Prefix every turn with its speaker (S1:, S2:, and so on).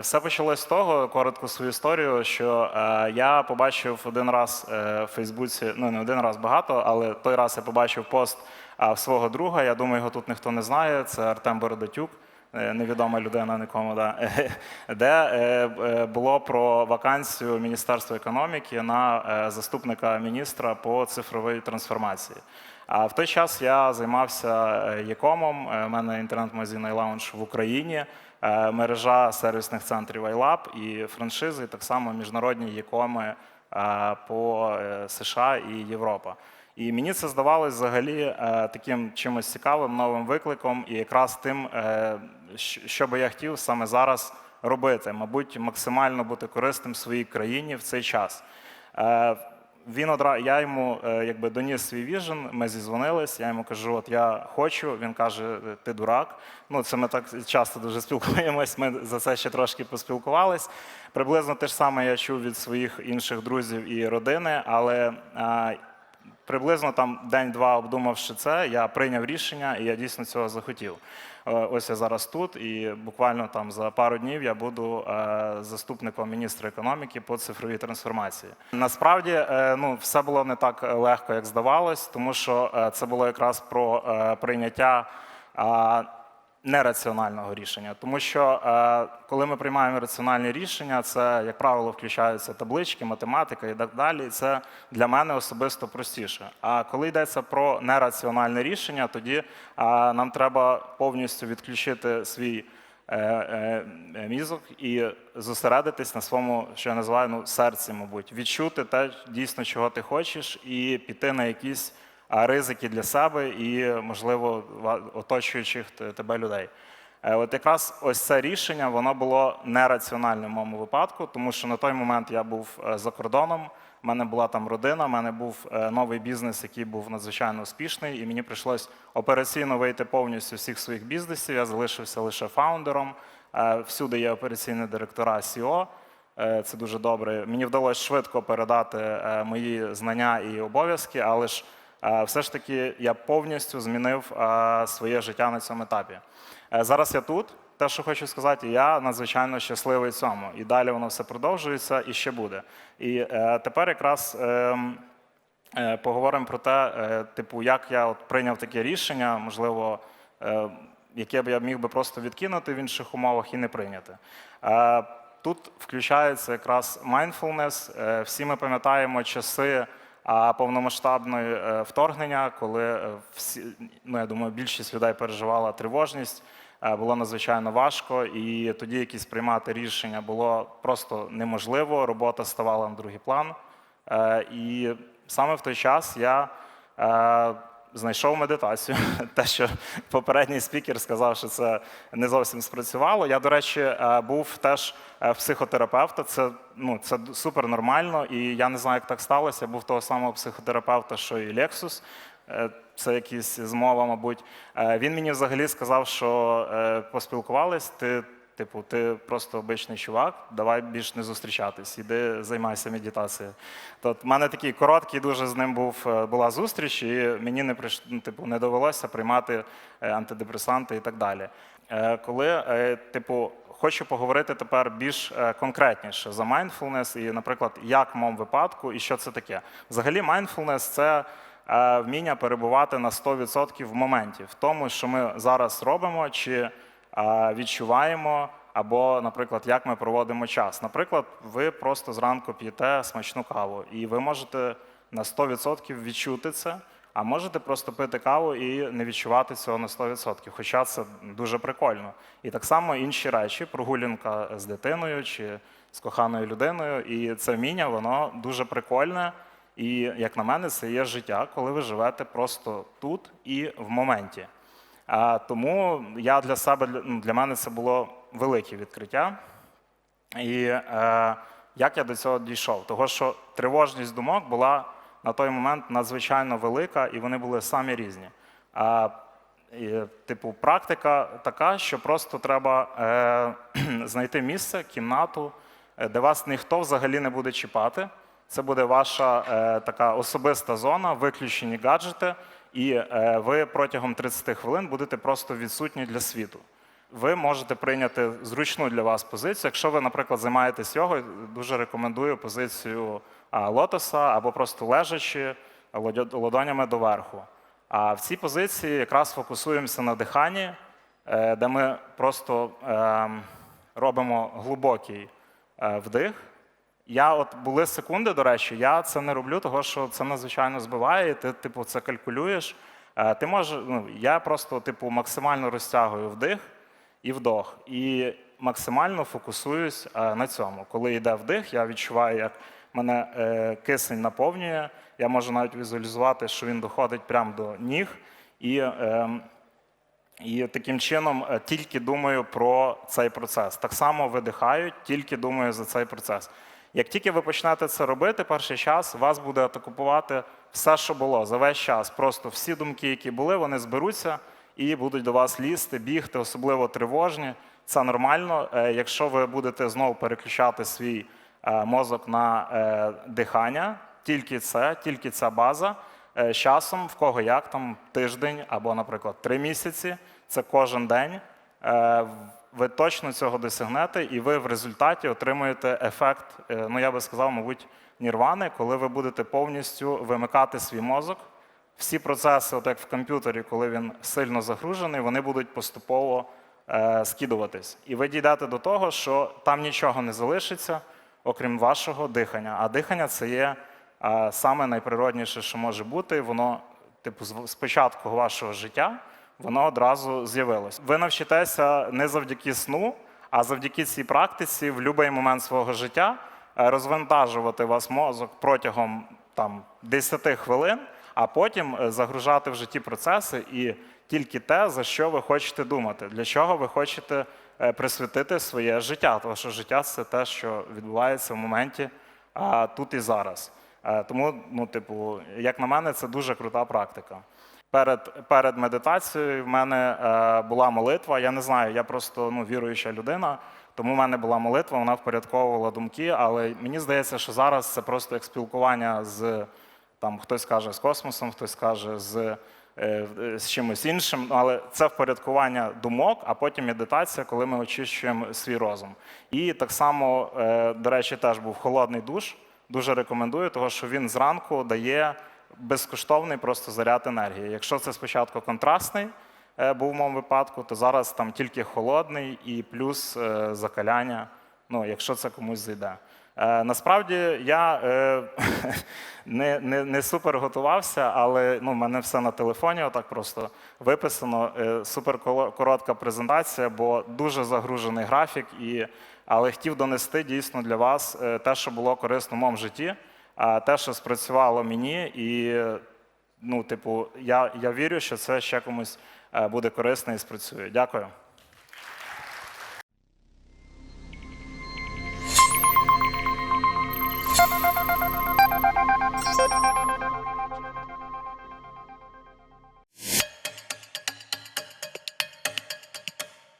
S1: Все почалось з того, коротко свою історію, що е, я побачив один раз е, в Фейсбуці, ну не один раз багато, але той раз я побачив пост е, свого друга. Я думаю, його тут ніхто не знає. Це Артем Бородатюк, е, невідома людина нікому, да, де е, е, було про вакансію Міністерства економіки на е, заступника міністра по цифровій трансформації. А в той час я займався е, Якомом. У мене інтернет-магазин iLounge в Україні, е, мережа сервісних центрів iLab і франшизи, і так само міжнародні Якоми е, по е, США і Європа. І мені це здавалось взагалі е, таким чимось цікавим, новим викликом, і якраз тим, е, що би я хотів саме зараз робити, мабуть, максимально бути корисним своїй країні в цей час. Е, він одра... я йому е, якби доніс свій віжен, ми зізвонились, я йому кажу, от я хочу. Він каже, ти дурак. Ну, це ми так часто дуже спілкуємось. Ми за це ще трошки поспілкувались. Приблизно те ж саме я чув від своїх інших друзів і родини, але е, приблизно там день-два обдумавши це, я прийняв рішення, і я дійсно цього захотів. Е, Ось я зараз тут, і буквально там за пару днів я буду е, заступником міністра економіки по цифровій трансформації. Насправді, е, ну все було не так легко, як здавалось, тому що це було якраз про прийняття. Нераціонального рішення, тому що е, коли ми приймаємо раціональні рішення, це як правило включаються таблички, математика і так далі. І це для мене особисто простіше. А коли йдеться про нераціональне рішення, тоді е, нам треба повністю відключити свій. е, Мізок і зосередитись на своєму, що я називаю ну, серці, мабуть, відчути те дійсно, чого ти хочеш, і піти на якісь ризики для себе і, можливо, оточуючих тебе людей. Е, От якраз ось це рішення воно було нераціональним в моєму випадку, тому що на той момент я був е, за кордоном, в мене була там родина, в мене був е, новий бізнес, який був надзвичайно успішний, і мені прийшлось операційно вийти повністю всіх своїх бізнесів. Я залишився лише фаундером. Всюди є операційні директора. Е, Це дуже добре. Мені вдалося швидко передати мої знання і обов'язки, але ж все ж таки я повністю змінив е, своє життя на цьому етапі. Е, Зараз я тут. Те, що хочу сказати, я надзвичайно щасливий цьому. І далі воно все продовжується і ще буде. І е, тепер якраз. ем, Е, Поговоримо про те, е, типу, як я от прийняв таке рішення, можливо, е, яке б я міг би просто відкинути в інших умовах і не прийняти. Е, Тут включається якраз mindfulness. Е, Всі ми пам'ятаємо часи а, повномасштабної е, вторгнення, коли е, всі, ну я думаю, більшість людей переживала тривожність. Е, Було надзвичайно важко, і тоді якісь приймати рішення було просто неможливо. Робота ставала на другий план. І саме в той час я знайшов медитацію. Те, що попередній спікер сказав, що це не зовсім спрацювало. Я, до речі, е, був теж е, психотерапевта. Це, ну, це супер нормально, і я не знаю, як так сталося. Я був того самого психотерапевта, що і. Е, Це якісь змова, мабуть. Е, Він мені взагалі сказав, що поспілкувались, ти Типу, ти просто обичний чувак, давай більш не зустрічатись, іди займайся медитацією. Тобто, в мене такий короткий дуже з ним був, е, була зустріч, і мені не прийш... ну, типу, не довелося приймати е, антидепресанти і так далі. Е, Коли, типу, хочу поговорити тепер більш конкретніше за mindfulness і, наприклад, як в моєму випадку, і що це таке. Взагалі, mindfulness – це вміння перебувати на 100% в моменті, в тому, що ми зараз робимо, чи відчуваємо, або, наприклад, як ми проводимо час. Наприклад, ви просто зранку п'єте смачну каву, і ви можете на 100% відчути це, а можете просто пити каву і не відчувати цього на 100%, хоча це дуже прикольно. І так само інші речі, прогулянка з дитиною чи з коханою людиною, і це вміння, воно дуже прикольне. І, як на мене, це є життя, коли ви живете просто тут і в моменті. Тому я для себе для- ну, мене це було велике відкриття. І е, як я до цього дійшов? Того, що тривожність думок була на той момент надзвичайно велика, і вони були самі різні. А, і, типу, практика така, що просто треба е, знайти місце, кімнату, е, де вас ніхто взагалі не буде чіпати. Це буде ваша е, така особиста зона, виключені гаджети, і е, ви протягом 30 хвилин будете просто відсутні для світу. ви можете прийняти зручну для вас позицію. Якщо ви, наприклад, займаєтесь йогою, дуже рекомендую позицію лотоса або просто лежачи ладонями доверху. А в цій позиції якраз фокусуємося на диханні, е, де ми просто ем, робимо глибокий е, вдих. Я от були секунди, до речі, я це не роблю, тому що це надзвичайно збиває. Ти, типу, це калькулюєш. Е, Ти може, ну, я просто, типу, максимально розтягую вдих і вдох. І максимально фокусуюсь е, на цьому. Коли йде вдих, я відчуваю, як мене е, кисень наповнює. Я можу навіть візуалізувати, що він доходить прямо до ніг. І ем, і таким чином тільки думаю про цей процес. Так само видихаю, тільки думаю за цей процес. Як тільки ви почнете це робити, перший час вас буде атакувати все, що було за весь час. Просто всі думки, які були, вони зберуться і будуть до вас лізти, бігти, особливо тривожні. Це нормально. Е, Якщо ви будете знову переключати свій е, мозок на е, дихання, тільки це, тільки ця база. З часом, в кого як там тиждень або, наприклад, три місяці, це кожен день. Ви точно цього досягнете, і ви в результаті отримуєте ефект, е, ну я би сказав, мабуть, нірвани, коли ви будете повністю вимикати свій мозок. Всі процеси, от як в комп'ютері, коли він сильно загружений, вони будуть поступово е, скидуватись. І ви дійдете до того, що там нічого не залишиться, окрім вашого дихання. А дихання це є е, саме найприродніше, що може бути. Воно, типу, з початку вашого життя, воно одразу з'явилось. Ви навчитеся не завдяки сну, а завдяки цій практиці в будь-який момент свого життя е, розвантажувати вас мозок протягом там 10 хвилин, а потім е, загружати в житті процеси і тільки те, за що ви хочете думати, для чого ви хочете е, присвятити своє життя. Тому що життя це те, що відбувається в моменті тут і зараз. Тому, ну, типу, як на мене, це дуже крута практика. Перед, перед медитацією в мене е, була молитва. Я не знаю, я просто ну, віруюча людина, тому в мене була молитва, вона впорядковувала думки. Але мені здається, що зараз це просто як спілкування з там хтось каже з космосом, хтось каже з, е, з чимось іншим. Але це впорядкування думок, а потім медитація, коли ми очищуємо свій розум. І так само, е, до речі, теж був холодний душ. Дуже рекомендую, тому що він зранку дає безкоштовний просто заряд енергії. Якщо це спочатку контрастний е, був в моєму випадку, то зараз там тільки холодний і плюс е, закаляння, ну, якщо це комусь зайде. Е, Насправді я не, не, не супер готувався, але ну, в мене все на телефоні, отак просто виписано. Супер коротка презентація, бо дуже загружений графік. І, але хотів донести дійсно для вас те, що було корисно в моєму житті, а те, що спрацювало мені, і ну, типу, я, я вірю, що це ще комусь е, буде корисно і спрацює. Дякую.